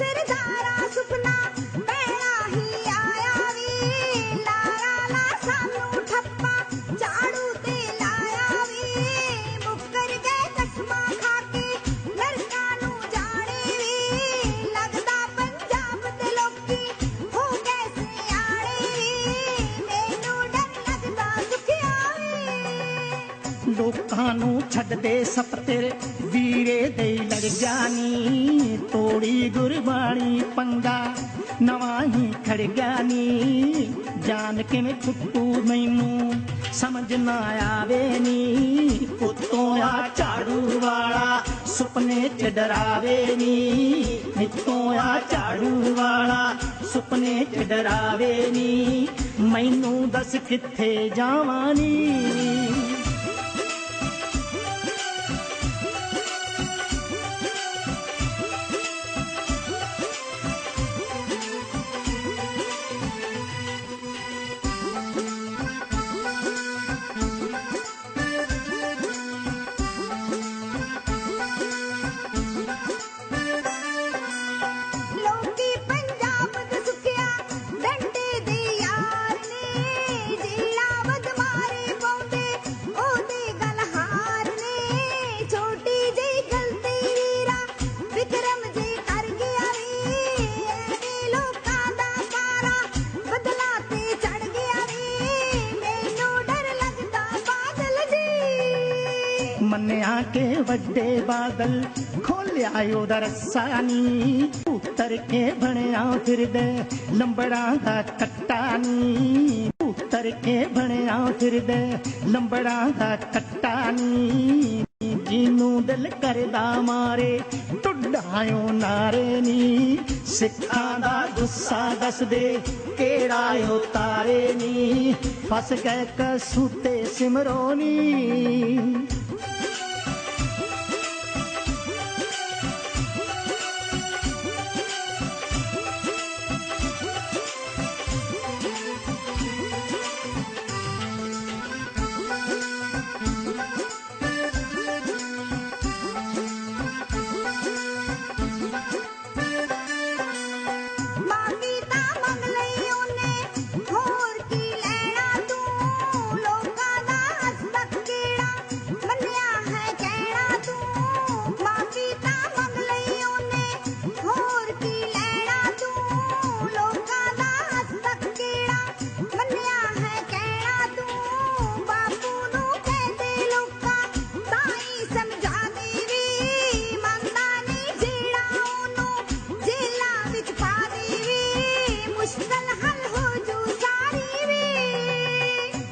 ਸਰਦਾਰਾ ਸੁਪਨਾ ਪੈਣਾ ਹੀ ਆਇਆ ਵੀ ਲਾਰਾ ਲਾ ਸਾਨੂੰ ਠੱਪਾ, ਝਾੜੂ ਤੇ ਲਾਇਆ ਵੀ ਮੁੱਕਰ ਗਏ ਕਸਮਾਂ ਖਾ ਕੇ ਨਰਕਾਂ ਨੂੰ ਜਾਣੇ ਵੀ ਲੱਗਦਾ ਪੰਜਾਬ ਦੇ ਲੋਕੀ ਹੋ ਗਏ ਸਿਆਣੇ ਵੀ ਮੈਨੂੰ ਡਰ ਲੱਗਦਾ ਸੁਖਿਆ ਵੀ ਲੋਕਾਂ ਨੂੰ ਛੱਡਦੇ ਸਪ ਤੇਰੇ, ਵੀਰੇ ਦੇ ਲੜ ਜਾਨੀ। ਤੋੜੀ ਗੁਰਬਾਣੀ ਪੰਗਾ ਨਵਾਂ ਹੀ ਖੜ ਗਿਆ ਨੀ। ਜਾਣ ਕਿਵੇਂ ਛੁੱਟੂ ਮੈਨੂੰ, ਸਮਝ ਨਾ ਆਵੇ ਨੀ। ਉਤੋਂ ਆ ਝਾੜੂ ਵਾਲਾ, ਸੁਪਨੇ ਚ ਡਰਾਵੇ ਨੀ। ਨਿੱਤੋਂ ਆ ਝਾੜੂ ਵਾਲਾ, ਸੁਪਨੇ ਚ ਡਰਾਵੇ ਨੀ। ਮੈਨੂੰ ਦੱਸ ਕਿੱਥੇ ਜਾਵਾਂ ਨੀ। ਮੰਨਿਆ ਕੇ ਵੱਡੇ ਬਾਦਲ ਖੋਲਿਆ ਉਹਦਾ ਰੱਸਾ ਨੀ। ਉਤਰ ਕੇ ਬਣਿਆ ਫਿਰਦੇ ਲੰਬੜਾਂ ਦਾ ਕੱਟਾ ਨੀ। ਉਤਰ ਕੇ ਬਣਿਆ ਫਿਰਦੇ ਲੰਬੜਾਂ ਦਾ ਕੱਟਾ ਨੀ। ਜਿਹਨੂੰ ਦਿਲ ਕਰਦਾ ਮਾਰੇ ਟੁੱਡਾਇਓ ਨਾਰੇ ਨੀ। ਸਿੱਖਾਂ ਦਾ ਗੁੱਸਾ ਦੱਸਦੇ ਕਿਹੜਾ ਓ ਤਾਰੇ ਨੀ। ਫਸ ਗਏ ਕਸੂਤੇ ਸਿਮਰੋ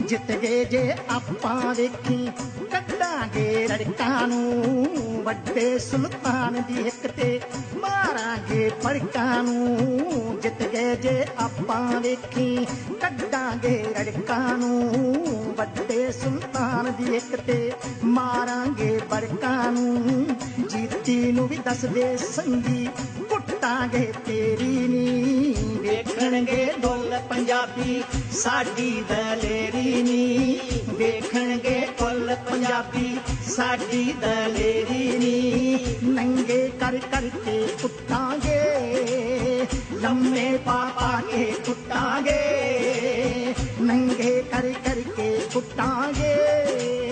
ਜਿੱਤ ਗਏ ਜੇ ਆਪਾਂ ਵੇਖੀ, ਕੱਢਾਂਗੇ ਰੜਕਾਂ ਨੂੰ। ਵੱਡੇ ਸੁਲਤਾਨ ਦੀ ਇੱਕ ਤੇ ਮਾਰਾਂਗੇ ਫੜਕਾਂ ਨੂੰ। ਜਿੱਤ ਗਏ ਜੇ ਆਪਾਂ ਵੇਖੀ, ਕੱਢਾਂਗੇ ਰੜਕਾਂ ਨੂੰ। ਵੱਡੇ ਸੁਲਤਾਨ ਦੀ ਇੱਕ ਤੇ ਮਾਰਾਂਗੇ ਬੜਕਾਂ ਨੂੰ। ਜੀਤੀ ਨੂੰ ਵੀ ਦੱਸਦੇ ਸੰਗੀ, ਕੁੱਟਾਂਗੇ ਤੇਰੀ ਪੰਜਾਬੀ, ਸਾਡੀ ਦਲੇਰੀ ਨੀ। ਵੇਖਣਗੇ ਕੁੱਲ ਪੰਜਾਬੀ, ਸਾਡੀ ਦਲੇਰੀ ਨੀ। ਨੰਗੇ ਕਰ ਕਰਕੇ ਕੁੱਟਾਂਗੇ, ਲੰਮੇ ਪਾ ਪਾ ਕੇ ਕੁੱਟਾਂਗੇ। ਨੰਗੇ ਕਰ ਕਰਕੇ ਕੁੱਟਾਂਗੇ।